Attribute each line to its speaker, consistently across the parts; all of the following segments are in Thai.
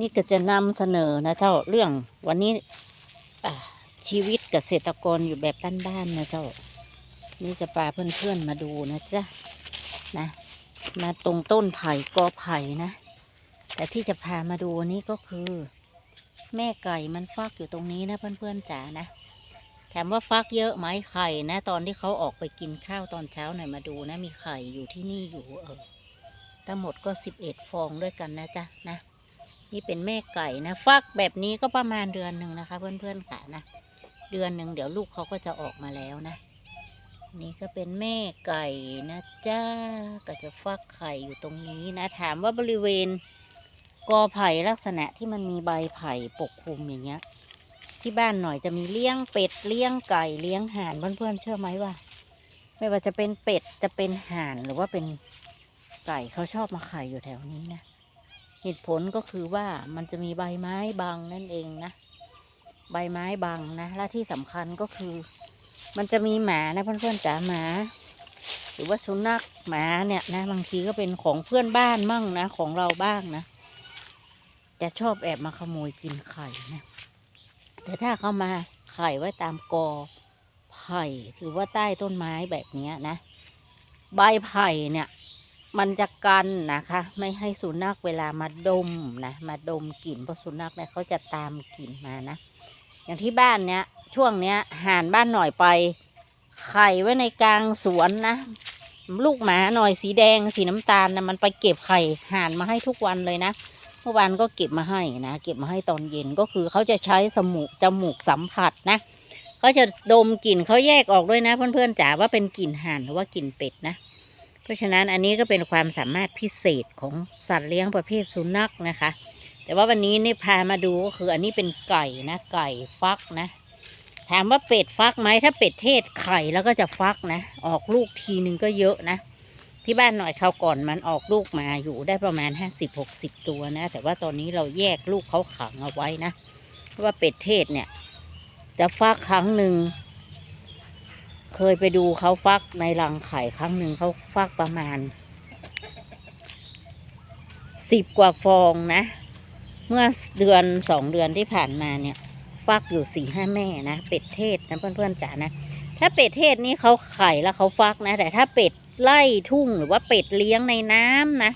Speaker 1: นี่ก็จะนำเสนอนะเจ้าเรื่องวันนี้ชีวิตเกษตรกรอยู่แบบบ้านๆนะเจ้า นี่จะพาเพื่อนๆมาดูนะจ๊ะนะ มาตรงต้นไผ่กอไผ่นะ แต่ที่จะพามาดูนี้ก็คือ แม่ไก่มันฟักอยู่ตรงนี้นะเพื่อนๆจ๋านะถามว่าฟักเยอะไหมไข่นะ ตอนที่เขาออกไปกินข้าวตอนเช้าหน่อยมาดูนะ มีไข่อยู่ที่นี่อยู่เออทั้งหมดก็สิบเอ็ดฟองด้วยกันนะจ๊ะนะ นี่เป็นแม่ไก่นะ ฟักแบบนี้ก็ประมาณเดือนหนึ่งนะคะ เพื่อนๆค่ะนะ เดือนหนึ่งเดี๋ยวลูกเขาก็จะออกมาแล้วนะ นี่ก็เป็นแม่ไก่นะจ้าก็จะฟักไข่อยู่ตรงนี้นะ ถามว่าบริเวณกอไผ่ลักษณะที่มันมีใบไผ่ปกคลุมอย่างเงี้ย ที่บ้านหน่อยจะมีเลี้ยงเป็ดเลี้ยงไก่เลี้ยงห่านเพื่อนๆเชื่อไหมว่า ไม่ว่าจะเป็นเป็ดจะเป็นห่านหรือว่าเป็นไก่เขาชอบมาไข่อยู่แถวนี้นะ เหตุผลก็คือว่ามันจะมีใบไม้บังนั่นเองนะ ใบไม้บังนะ และที่สำคัญก็คือ มันจะมีหมานะเพื่อนๆจ๋าหมา หรือว่าสุนัขหมาเนี่ยนะบางทีก็เป็นของเพื่อนบ้านมั่งนะ ของเราบ้างนะ จะชอบแอบมาขโมยกินไข่นะแต่ถ้าเขามาไข่ไว้ตามกอไผ่หรือว่าใต้ต้นไม้แบบนี้นะ ใบไผ่เนี่ย มันจะกันนะคะ ไม่ให้สุนัขเวลามาดมนะมาดมกลิ่นเพราะสุนัขเนี่ยเขาจะตามกลิ่นมานะ อย่างที่บ้านเนี้ยช่วงเนี้ยห่านบ้านหน่อยไป ไข่ไว้ในกลางสวนนะ ลูกหมาหน่อยสีแดงสีน้ำตาลนะมันไปเก็บไข่ห่านมาให้ทุกวันเลยนะเมื่อวานก็เก็บมาให้นะเก็บมาให้ตอนเย็นก็คือเขาจะใช้สมูกจมูกสัมผัสนะเขาจะดมกลิ่นเขาแยกออกด้วยนะ เพื่อนๆจ๋าว่าเป็นกลิ่นห่านหรือว่ากลิ่นเป็ดนะ ราะฉะนั้นอันนี้ก็เป็นความสามารถพิเศษของสัตว์เลี้ยงประเภทสุนัขนะคะ แต่ว่าวันนี้นี่พามาดูก็คืออันนี้เป็นไก่นะ ไก่ฟักนะ ถามว่าเป็ดฟักไหมถ้าเป็ดเทศไข่แล้วก็จะฟักนะ ออกลูกทีนึงก็เยอะนะ ที่บ้านหน่อยเขาก่อนมันออกลูกมาอยู่ได้ประมาณห้าสิบหกสิบตัวนะ แต่ว่าตอนนี้เราแยกลูกเขาขังเอาไว้นะ เพราะว่าเป็ดเทศเนี่ย จะฟักครั้งหนึ่ง เคยไปดูเขาฟักในรังไข่ครั้งหนึ่งเขาฟักประมาณสิบกว่าฟองนะ เมื่อเดือนสองเดือนที่ผ่านมาเนี่ย ฟักอยู่สี่ห้าแม่นะ เป็ดเทศนะเพื่อนๆจ๋านะ ถ้าเป็ดเทศนี่เขาไข่แล้วเขาฟักนะ แต่ถ้าเป็ดไล่ทุ่งหรือว่าเป็ดเลี้ยงในน้ำนะ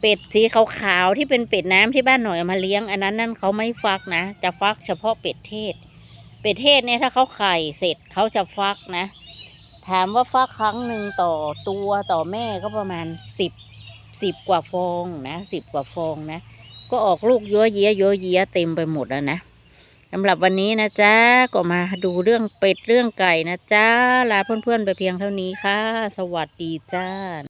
Speaker 1: เป็ดสีขาวๆที่เป็นเป็ดน้ำที่บ้านหน่อยเอามาเลี้ยง อันนั้นนั่นเขาไม่ฟักนะ จะฟักเฉพาะเป็ดเทศ เป็ดเทศเนี่ยถ้าเขาไข่เสร็จเขาจะฟักนะ ถามว่าฟักครั้งหนึ่งต่อตัวต่อแม่ก็ประมาณสิบสิบกว่าฟองนะสิบกว่าฟองนะ ก็ออกลูกเยอะเยียเยอะเยียเต็มไปหมดแล้วนะสำหรับวันนี้นะจ๊ะก็มาดูเรื่องเป็ดเรื่องไก่นะจ๊ะลาเพื่อนๆไปเพียงเท่านี้ค่ะ สวัสดีจ้า